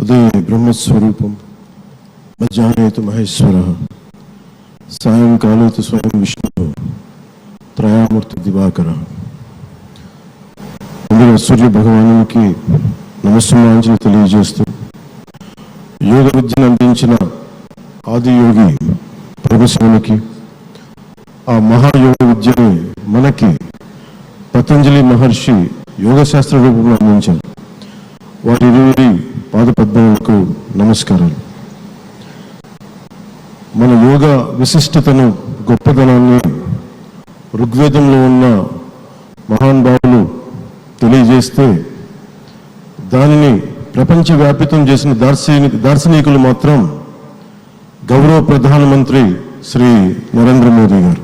ఉదయ బ్రహ్మస్వరూపం. మధ్యాహ్నేతు మహేశ్వర. సాయంకాలేతు స్వయం విష్ణు. త్రయామూర్తి దివాకర. ముందుగా సూర్య భగవానునికి నమస్సుమాంజలి తెలియజేస్తూ యోగ విద్యను అందించిన ఆది యోగి ప్రభుశివునికి ఆ మహాయోగ విద్యని మనకి పతంజలి మహర్షి యోగశాస్త్ర రూపంలో అందించారు. వారి ఇరువురి పాదపద్మములకు నమస్కారాలు. మన యోగ విశిష్టతను గొప్పదనాన్ని ఋగ్వేదంలో ఉన్న మహానుభావులు తెలియజేస్తే దానిని ప్రపంచవ్యాపితం చేసిన దార్శనిక దార్శనికులు మాత్రం గౌరవ ప్రధానమంత్రి శ్రీ నరేంద్ర మోదీ గారు.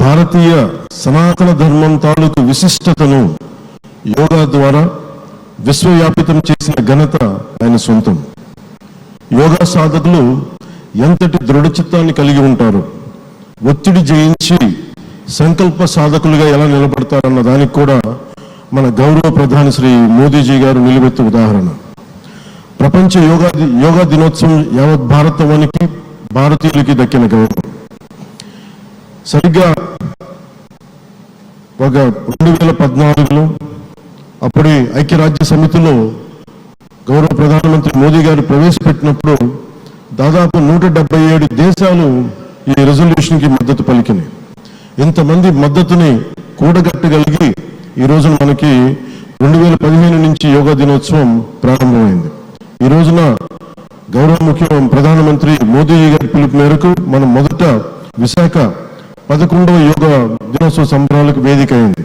భారతీయ సనాతన ధర్మం తాలూకు విశిష్టతను యోగా ద్వారా విశ్వవ్యాపితం చేసిన ఘనత ఆయన సొంతం. యోగా సాధకులు ఎంతటి దృఢచిత్తాన్ని కలిగి ఉంటారు? ఒత్తిడి జయించి సంకల్ప సాధకులుగా ఎలా నిలబడతారన్న దానికి కూడా మన గౌరవ ప్రధాని శ్రీ మోదీజీ గారు నిలువెత్తు ఉదాహరణ. ప్రపంచ యోగా యోగా దినోత్సవం యావత్ భారతవానికి భారతీయులకి దక్కిన గౌరవం. సరిగ్గా ఒక రెండు వేల పద్నాలుగులో అప్పుడే ఐక్యరాజ్య సమితిలో గౌరవ ప్రధానమంత్రి మోదీ గారు ప్రవేశపెట్టినప్పుడు దాదాపు నూట డెబ్బై ఏడు దేశాలు ఈ రెజల్యూషన్కి మద్దతు పలికినాయి. ఇంతమంది మద్దతుని కూడగట్టగలిగి ఈ రోజున మనకి రెండు వేల పదిహేను నుంచి యోగా దినోత్సవం ప్రారంభమైంది. ఈ రోజున గౌరవ ముఖ్య ప్రధానమంత్రి మోదీ గారి పిలుపు మేరకు మనం మొదట విశాఖ పదకొండవ యోగా దినోత్సవ సంబరాలకు వేదిక అయింది.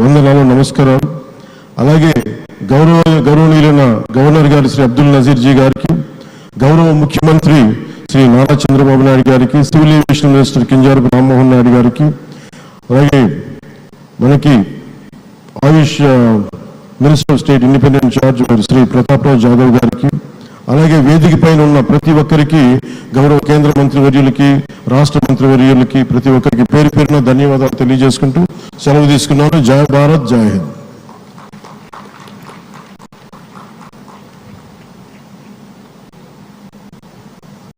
వందనాలు నమస్కారం. అలాగే గౌరవ గౌరవనీయులైన గవర్నర్ గారి శ్రీ అబ్దుల్ నజీర్ జీ గారికి గౌరవ ముఖ్యమంత్రి శ్రీ నారా చంద్రబాబు నాయుడు గారికి civil aviation minister Kinjarapu Rammohan Naidu గారికి అలాగే మనకి Ayush minister of state independent charge garu Shri Prataprao Jadhav గారికి అలాగే వేదిక పైన ఉన్న ప్రతి ఒక్కరికి గౌరవ కేంద్ర మంత్రి వర్యులకి రాష్ట్ర మంత్రివర్యులకి ప్రతి ఒక్కరికి పేరు పేరున ధన్యవాదాలు తెలియజేసుకుంటూ సెలవు తీసుకున్నాను. జయ భారత్ జయ హింద్.